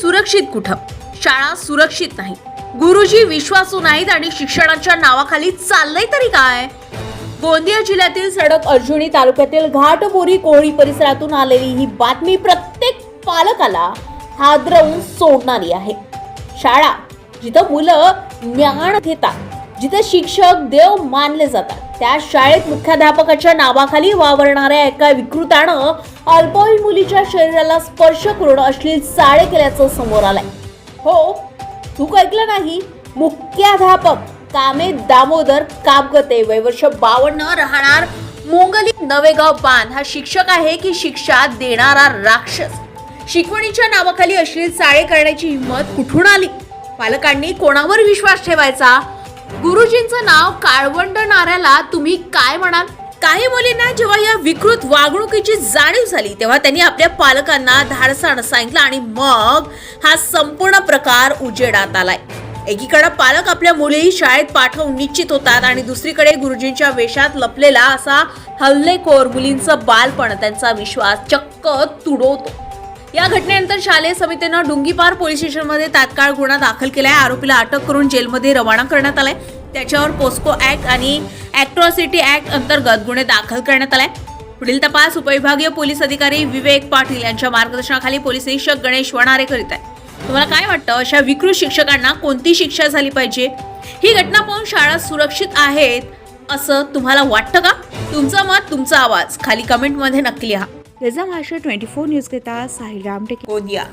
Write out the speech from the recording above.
सुरक्षित कुठं? शाळा सुरक्षित नाही. गुरुजी विश्वासू नाहीत आणि शिक्षणाच्या नावाखाली चाललंय तरी काय? गोंदिया जिल्ह्यातील सडक अर्जुनी तालुक्यातील घाटबोरी कोळी परिसरातून आलेली ही बातमी प्रत्येक पालकाला हादरवून सोडणारी आहे. शाळा जिथं मुलं ज्ञान घेतात जिथं शिक्षक देव मानले जातात त्या शाळेत मुख्याध्यापकाच्या नावाखाली वावरणाऱ्या एका विकृतानं अल्पवयीन मुलीच्या शरीराला स्पर्श करून अश्लील चाळे केल्याचं समोर आलंय. हो चूक ऐकलं नाही? मुख्याध्यापक कामे दामोदर कापगते वयवर्ष बावन्न राहणार मोंगली नवेगाव बांध. हा शिक्षक आहे की शिक्षा देणारा राक्षस. शिकवणीच्या नावाखाली अश्लील चाळे करण्याची हिंमत कुठून आली? पालकांनी कोणावर विश्वास ठेवायचा? गुरुजींचं नाव काळवंडणाऱ्याला तुम्ही काय म्हणाल? काही मुलींना जेव्हा या विकृत वागणुकीची जाणीव झाली तेव्हा त्यांनी आपल्या पालकांना धाडसानं सांगितलं आणि मग हा संपूर्ण प्रकार उजेडात आलाय. एकीकडे पालक आपल्या मुली शाळेत पाठवून निश्चित होतात आणि दुसरीकडे गुरुजींच्या वेशात लपलेला असा हल्लेखोर मुलींचं बालपण त्यांचा विश्वास चक्क तुडवतो. या घटनेनंतर शालेय समितीनं डुंगीपार पोलीस स्टेशनमध्ये तात्काळ गुन्हा दाखल केलाय. आरोपीला अटक करून जेलमध्ये रवाना करण्यात आलाय. त्याच्यावर पोस्को ऍक्ट आणि अॅट्रॉसिटी ऍक्ट अंतर्गत गुन्हे दाखल करण्यात आलाय. पुढील तपास उपविभागीय पोलीस अधिकारी विवेक पाटील यांच्या मार्गदर्शनाखाली पोलीस निरीक्षक गणेश वणारे करीत आहे तुम्हाला काय वाटतं? अशा विकृत शिक्षकांना कोणती शिक्षा झाली पाहिजे? ही घटना पाहून शाळा सुरक्षित आहेत असं तुम्हाला वाटतं का? तुमचं मत तुमचा आवाज खाली कमेंटमध्ये नक्की लिहा. भाषा ट्वेंटी फोर न्यूज करता साहिल रामटेके. गोंदिया.